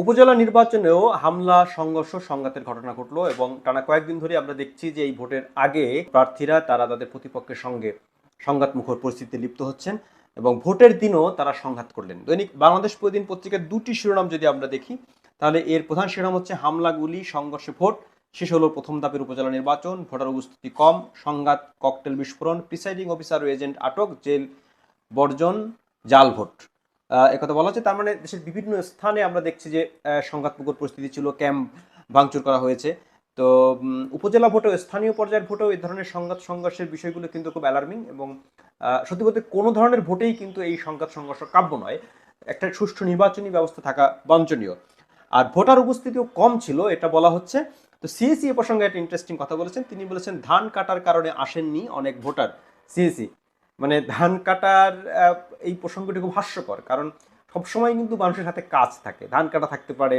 উপজেলা নির্বাচনেও হামলা, সংঘর্ষ, সংঘাতের ঘটনা ঘটলো এবং টানা কয়েকদিন ধরে আমরা দেখছি যে এই ভোটের আগে প্রার্থীরা তারা তাদের প্রতিপক্ষের সঙ্গে সংঘাতমুখর পরিস্থিতিতে লিপ্ত হচ্ছেন এবং ভোটের দিনও তারা সংঘাত করলেন। দৈনিক বাংলাদেশ প্রতিদিন পত্রিকার দুটি শিরোনাম যদি আমরা দেখি, তাহলে এর প্রধান শিরোনাম হচ্ছে হামলাগুলি সংঘর্ষে ভোট। শেষ হলো প্রথম ধাপের উপজেলা নির্বাচন, ভোটার উপস্থিতি কম, সংঘাত, ককটেল বিস্ফোরণ, প্রিসাইডিং অফিসার ও এজেন্ট আটক, জেল বর্জন, জাল ভোট। একথা বলা হচ্ছে তার মানে দেশের বিভিন্ন স্থানে আমরা দেখছি যে আহ, সংঘাতমুখর পরিস্থিতি ছিল ক্যাম্প ভাঙচুর করা হয়েছে। তো উপজেলা ভোটেও স্থানীয় পর্যায়ের ভোটেও এই ধরনের সংঘাত সংঘর্ষের বিষয়গুলো কিন্তু খুব অ্যালার্মিং এবং সত্যি বলতে কোনো ধরনের ভোটেই কিন্তু এই সংঘাত সংঘর্ষ কাব্য নয়। একটা সুষ্ঠু নির্বাচনী ব্যবস্থা থাকা বাঞ্ছনীয়। আর ভোটার উপস্থিতিও কম ছিল এটা বলা হচ্ছে। তো সিএসি এ প্রসঙ্গে একটা ইন্টারেস্টিং কথা বলেছেন। তিনি বলেছেন ধান কাটার কারণে আসেননি অনেক ভোটার সিএসি মানে ধান কাটার এই প্রসঙ্গটি খুব হাস্যকর। কারণ সবসময় কিন্তু মানুষের হাতে কাজ থাকে। ধান কাটা থাকতে পারে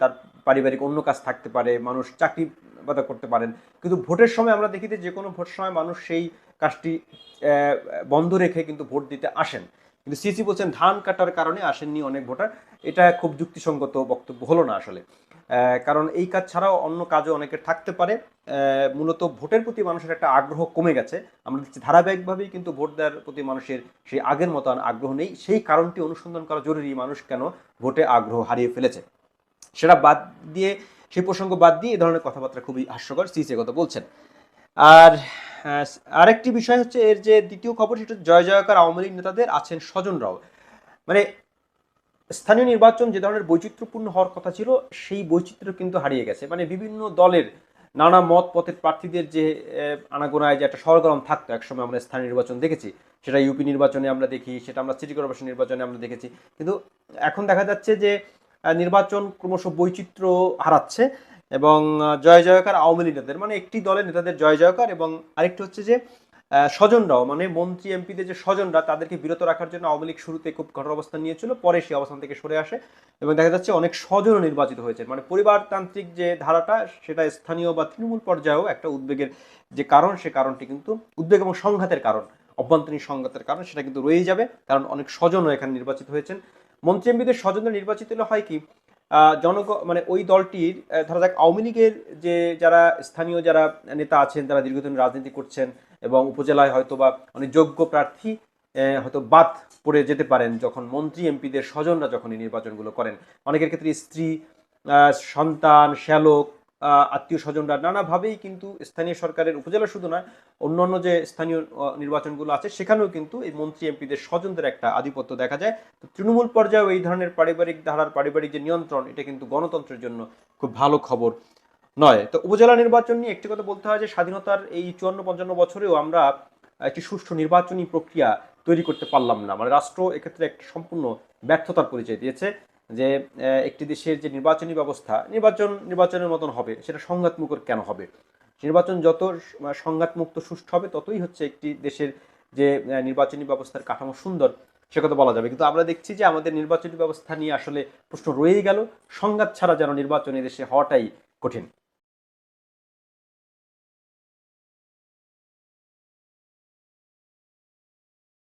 তার পারিবারিক অন্য কাজ থাকতে পারে, মানুষ চাকরি বাদা করতে পারেন। কিন্তু ভোটের সময় আমরা দেখি যে কোনো ভোট সময় মানুষ সেই কাজটি বন্ধ রেখে কিন্তু ভোট দিতে আসেন। কিন্তু সিসি বলছেন, ধান কাটার কারণে আসেননি অনেক ভোটার। এটা খুব যুক্তিসঙ্গত বক্তব্য হলো না আসলে। কারণ এই কাজ ছাড়াও অন্য কাজও অনেকের থাকতে পারে। মূলত ভোটের প্রতি মানুষের একটা আগ্রহ কমে গেছে। আমরা দেখছি ধারাবাহিকভাবেই কিন্তু ভোট দেওয়ার প্রতি মানুষের সেই আগের মতো আগ্রহ নেই। সেই কারণটি অনুসন্ধান করা জরুরি মানুষ কেন ভোটে আগ্রহ হারিয়ে ফেলেছে। সেটা বাদ দিয়ে, সেই প্রসঙ্গ বাদ দিয়ে এই ধরনের কথাবার্তা খুবই হাস্যকর সিসি কথা বলছেন। আর আরেকটি বিষয় হচ্ছে এর যে দ্বিতীয় খবর, সেটা জয় জয়কার আওয়ামী লীগ নেতাদের আছেন স্বজনরাও মানে স্থানীয় নির্বাচন যে ধরনের বৈচিত্র্যপূর্ণ হওয়ার কথা ছিল, সেই বৈচিত্র্য কিন্তু হারিয়ে গেছে। মানে বিভিন্ন দলের নানা মত পথের প্রার্থীদের যে আনাগোনায় যে একটা সরগরম থাকতো, একসময় আমরা স্থানীয় নির্বাচন দেখেছি। সেটা ইউপি নির্বাচনে আমরা দেখি, সেটা আমরা সিটি কর্পোরেশন নির্বাচনে আমরা দেখেছি। কিন্তু এখন দেখা যাচ্ছে যে নির্বাচন ক্রমশ বৈচিত্র্য হারাচ্ছে এবং জয় জয়কার আওয়ামী নেতাদের মানে একটি দলের নেতাদের জয় জয়কার এবং আরেকটি হচ্ছে যে স্বজনরাও মানে মন্ত্রী, এমপিদের যে স্বজনরা, তাদেরকে বিরত রাখার জন্য আওয়ামী লীগ শুরুতে খুব কঠোর অবস্থান নিয়েছিল, পরে সেই অবস্থান থেকে সরে আসে এবং দেখা যাচ্ছে অনেক স্বজনও নির্বাচিত হয়েছে মানে পরিবারতান্ত্রিক যে ধারাটা, সেটা স্থানীয় বা তৃণমূল পর্যায়েও একটা উদ্বেগের যে কারণ, সে কারণটি কিন্তু উদ্বেগ এবং সংঘাতের কারণ, অভ্যন্তরীণ সংঘাতের কারণ, সেটা কিন্তু রয়েই যাবে, কারণ অনেক স্বজনও এখানে নির্বাচিত হয়েছেন। মন্ত্রী, এমপিদের স্বজনরা নির্বাচিত হলে হয় কি জনগ মানে ওই দলটির ধরা যাক, আওয়ামী লীগের যে যারা স্থানীয় যারা নেতা আছেন, তারা দীর্ঘদিন রাজনীতি করছেন এবং উপজেলায় হয়তো বা অনেক যোগ্য প্রার্থী হয়তো বাদ পড়ে যেতে পারেন যখন মন্ত্রী, এমপিদের স্বজনরা যখন এই নির্বাচনগুলো করেন। অনেকের ক্ষেত্রে স্ত্রী সন্তান, শ্যালক আত্মীয় স্বজনরা নানাভাবেই কিন্তু স্থানীয় সরকারের, উপজেলা শুধু নয় অন্যান্য যে স্থানীয় নির্বাচনগুলো আছে, সেখানেও কিন্তু এই মন্ত্রী, এমপিদের স্বজনদের একটা আধিপত্য দেখা যায়। তো তৃণমূল পর্যায়েও এই ধরনের পারিবারিক ধারার পারিবারিক যে নিয়ন্ত্রণ, এটা কিন্তু গণতন্ত্রের জন্য খুব ভালো খবর। নয়। তো উপজেলা নির্বাচন নিয়ে একটি কথা বলতে হয় যে, স্বাধীনতার এই চুয়ান্ন, পঞ্চান্ন বছরেও আমরা একটি সুষ্ঠু নির্বাচনী প্রক্রিয়া তৈরি করতে পারলাম না। মানে রাষ্ট্র এক্ষেত্রে একটি সম্পূর্ণ ব্যর্থতার পরিচয় দিয়েছে যে একটি দেশের যে নির্বাচনী ব্যবস্থা, নির্বাচন, নির্বাচনের মতন হবে, সেটা সংঘাতমুখর কেন হবে? নির্বাচন যত সংঘাতমুক্ত, সুষ্ঠু হবে, ততই হচ্ছে একটি দেশের যে নির্বাচনী ব্যবস্থার কাঠামো সুন্দর, সে কথা বলা যাবে। কিন্তু আমরা দেখছি যে, আমাদের নির্বাচনী ব্যবস্থা নিয়ে আসলে প্রশ্ন রয়েই গেল। সংঘাত ছাড়া যেন নির্বাচন দেশে হওয়াটাই কঠিন।